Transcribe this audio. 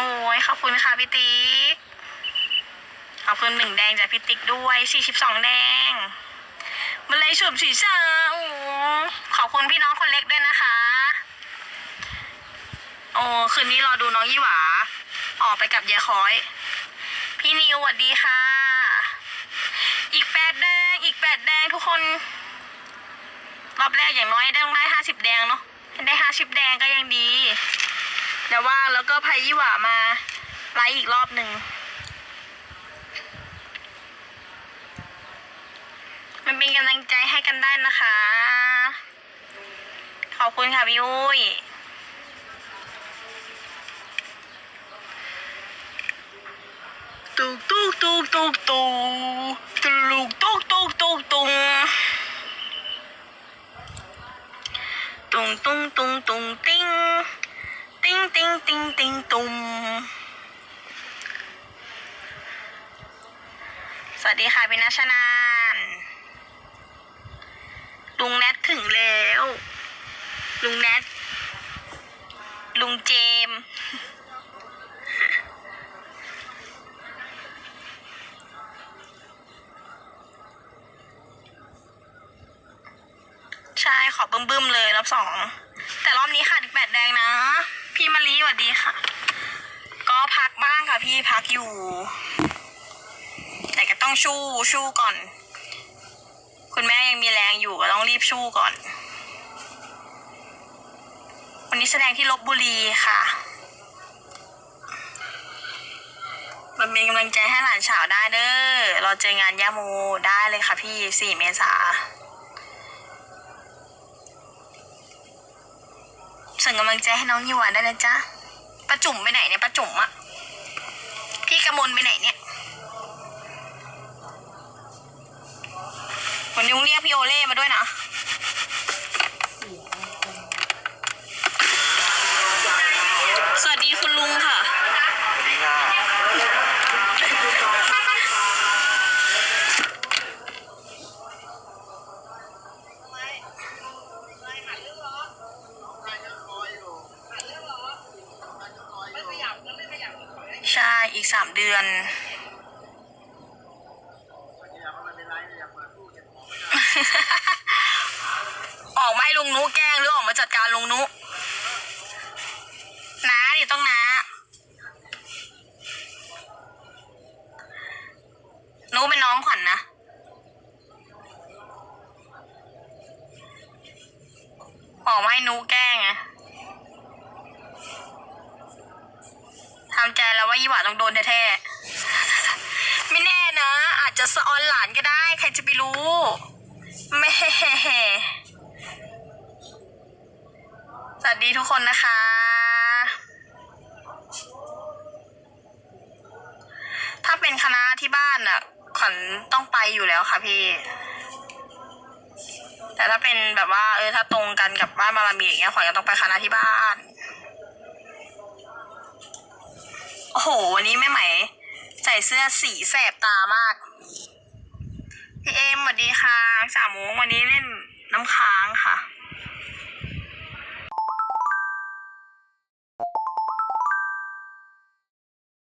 โอ้ยขอบคุณค่ะพี่ติ๊ก ขอบคุณหนึ่งแดงจากพี่ติ๊กด้วยสี่สิบสองแดงมันเลยฉุบฉีเชอโอ้ขอบคุณพี่น้องคนเล็กด้วยนะคะ โอ้คืนนี้รอดูน้องยี่หวา ออกไปกับยายคอย พี่นิวสวัสดีค่ะ อีกแปดแดง อีกแปดแดงทุกคน รอบแรกอย่างน้อยได้ต้องได้ห้าสิบแดงเนาะได้ห้าสิบแดงก็ยังดี เดี๋ยวว่างแล้วก็พายี่หวามาไลฟ์อีกรอบหนึ่ง มันเป็นกำลังใจให้กันได้นะคะ ขอบคุณค่ะพี่อุ้ยตุกตุกตุกตุกตุกตุกตุกตุกตุกตุงตุงตุงตุ งตุงติ้งติ้งติ้งติ้งติ้งตุงสวัสดีค่ะพี่นัชนานลุงแนทถึงแล้ว ลุงแนทลุงเจม ใช่ขอบึ้มๆเลยรอบสอง แต่รอบนี้ขาดอีกแปดแดงนะ พี่มารีสวัสดีค่ะ ก็พักบ้างค่ะพี่พักอยู่ แต่ก็ต้องชู้ชู้ก่อน คุณแม่ยังมีแรงอยู่ก็ต้องรีบชู้ก่อน วันนี้แสดงที่ลบบุรีค่ะมันเป็นกำลังใจให้หลานสาวได้เด้อเราเจองานย่าโมได้เลยค่ะพี่สี่เมษา ส่งกำลังใจให้น้องยิวานได้เลยจ้ะประจุ่มไปไหนเนี่ยประจุ่มอะพี่กระมลไปไหนเนี่ยวันนี้ต้องเรียกพี่โอเล่มาด้วยนะสวัสดีคุณลุงค่ะ อีกสามเดือน ออกมาให้ลุงนุแกล้งหรือออกมาจัดการลุงนุน้าดิต้องน้านุเป็นน้องขวัญนะออกมาให้นุแกล้งไง ทำใจแล้วว่ายี่หวาต้องโดนแท้ๆไม่แน่นะ อาจจะสะออนหลานก็ได้ ใครจะไปรู้ไม่สวัสดีทุกคนนะคะ ถ้าเป็นคณะที่บ้านอะ ขวัญต้องไปอยู่แล้วค่ะพี่ แต่ถ้าเป็นแบบว่า เออถ้าตรงกันกับบ้านบารมีอย่างเงี้ยขวัญก็ต้องไปคณะที่บ้าน โอ้โห วันนี้แม่ไหม ใส่เสื้อสีแสบตามาก พี่เอมสวัสดีค่ะสามโมงวันนี้เล่นน้ำค้างค่ะ